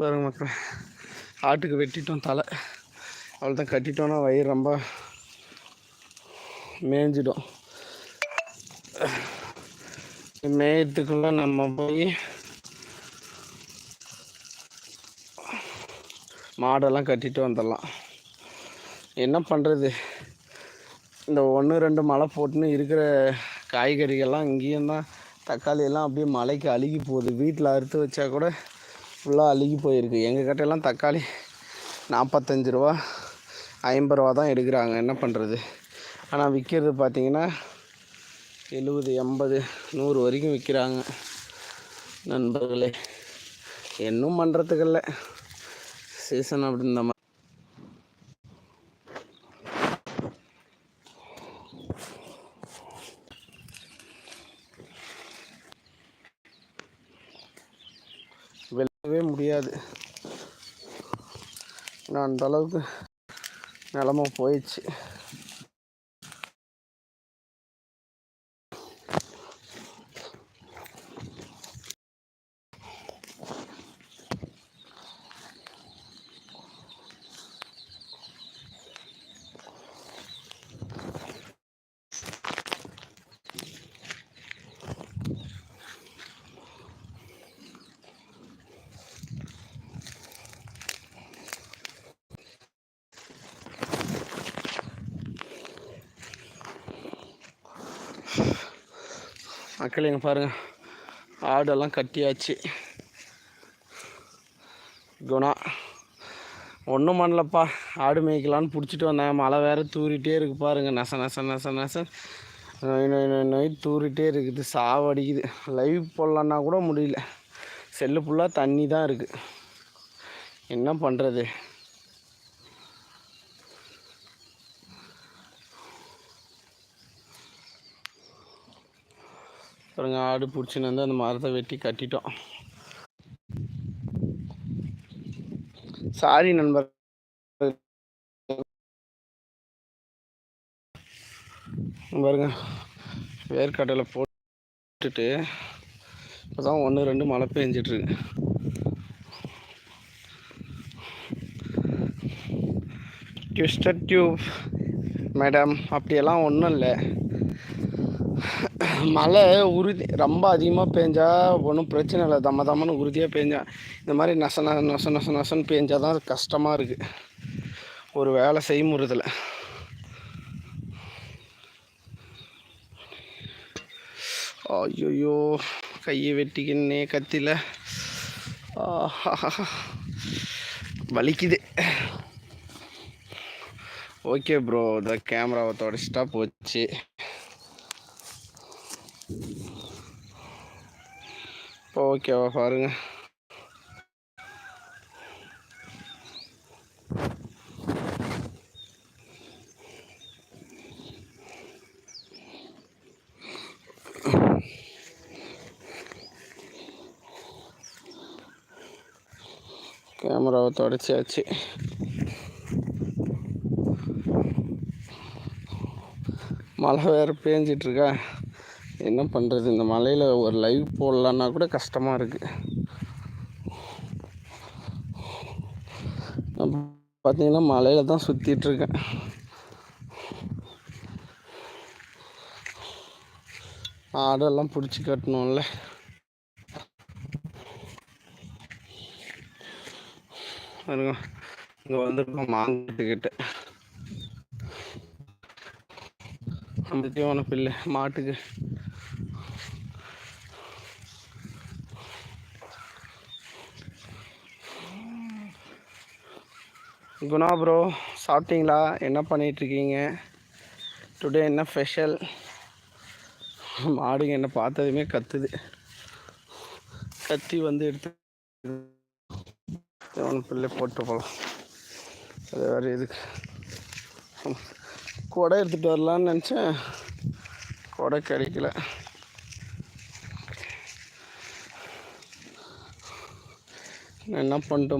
பாருங்க மக்கள். ஆட்டுக்கு வெட்டிட்டோம் தலை. அவ்வளோ தான் கட்டிட்டோன்னா வயிறு ரொம்ப மேய்ஞ்சிடும். மேயத்துக்குள்ளே நம்ம போய் மாடெல்லாம் கட்டிட்டு வந்துடலாம். என்ன பண்ணுறது இந்த ஒன்று ரெண்டு மழை போட்டுன்னு இருக்கிற காய்கறிகள்லாம் இங்கேயும் தான் தக்காளி எல்லாம் அப்படியே மலைக்கு அழுகி போகுது. வீட்டில் அறுத்து வச்சா கூட ஃபுல்லாக அழுகி போயிருக்கு. எங்கள் கிட்டலாம் தக்காளி நாற்பத்தஞ்சு ரூபா ஐம்பது ரூபா தான் எடுக்கிறாங்க. என்ன பண்ணுறது ஆனால் விற்கிறது பார்த்தீங்கன்னா எழுபது எண்பது நூறு வரைக்கும் விற்கிறாங்க நண்பர்களே இன்னும் பண்ணுறதுக்கு இல்லை. சீசன் அப்படி இந்த மாதிரி. முடியாது நான் அந்த அளவுக்கு போயிடுச்சு. மக்கள் இங்கே பாருங்கள் ஆடெல்லாம் கட்டியாச்சு. குணா ஒன்றும் பண்ணலப்பா. ஆடு மேய்க்கலான்னு பிடிச்சிட்டு வந்தேன். மழை வேறு தூரிட்டே இருக்கு பாருங்கள் நச நச நச நச. நொய் நொய் நொய் நொய் தூரிட்டே இருக்குது. சாவடிக்குது லைவ் போடலான்னா கூட முடியல. செல்லு ஃபுல்லாக தண்ணி தான் இருக்குது என்ன பண்ணுறது பாருங்க ஆடு பிடிச்சின்னு வந்து அந்த மரத்தை வெட்டி கட்டிட்டோம். சாரி நண்பர். பாருங்க வேர்க்கடலை போட்டுட்டு இப்போ தான் ஒன்று ரெண்டு மழை பெஞ்சிட்ருக்கு ட்விஸ்டர் டியூப் மேடம் அப்படியெல்லாம் ஒன்றும் இல்லை. மழை உறுதி ரொம்ப அதிகமாக பேஞ்சா ஒன்றும் பிரச்சனை இல்லை. தம்ம தம்மன்னு உறுதியாக பேஞ்சா இந்த மாதிரி நச நச நச நசன்னு பேஞ்சால் தான் கஷ்டமாக இருக்குது ஒரு வேலை செய்முறதில் ஐயோயோ கையை வெட்டிக்கின்னே கத்தியில் வலிக்குது. ஓகே ப்ரோ இந்த கேமராவை தொடச்சிட்டா போச்சு. ஓகேவா பாருங்க. கேமராவை தொடச்சியாச்சு மழை வேறு பேஞ்சிட்ருக்கா என்ன பண்ணுறது இந்த மலையில் ஒரு லைவ் போடலான்னா கூட கஷ்டமாக இருக்குது பார்த்தீங்கன்னா மலையில் தான் சுற்றிட்டுருக்கேன் ஆடெல்லாம் பிடிச்சி கட்டணும்ல. இங்கே வந்துருக்கோம் மாங்கிட்ட அந்த தீவன பிள்ளை மாட்டுக்கு. குணா ப்ரோ சாப்பிட்டீங்களா? என்ன பண்ணிகிட்ருக்கீங்க டுடே என்ன ஸ்பெஷல் மாடுங்க என்ன பார்த்ததுமே கத்துது. கத்தி வந்து எடுத்து பிள்ளை போட்டு போகலாம் அது வேறு எதுக்கு? கொடை எடுத்துகிட்டு வரலான்னு நினச்சேன். கொடை கிடைக்கல. என்ன பண்ணிட்டோம்?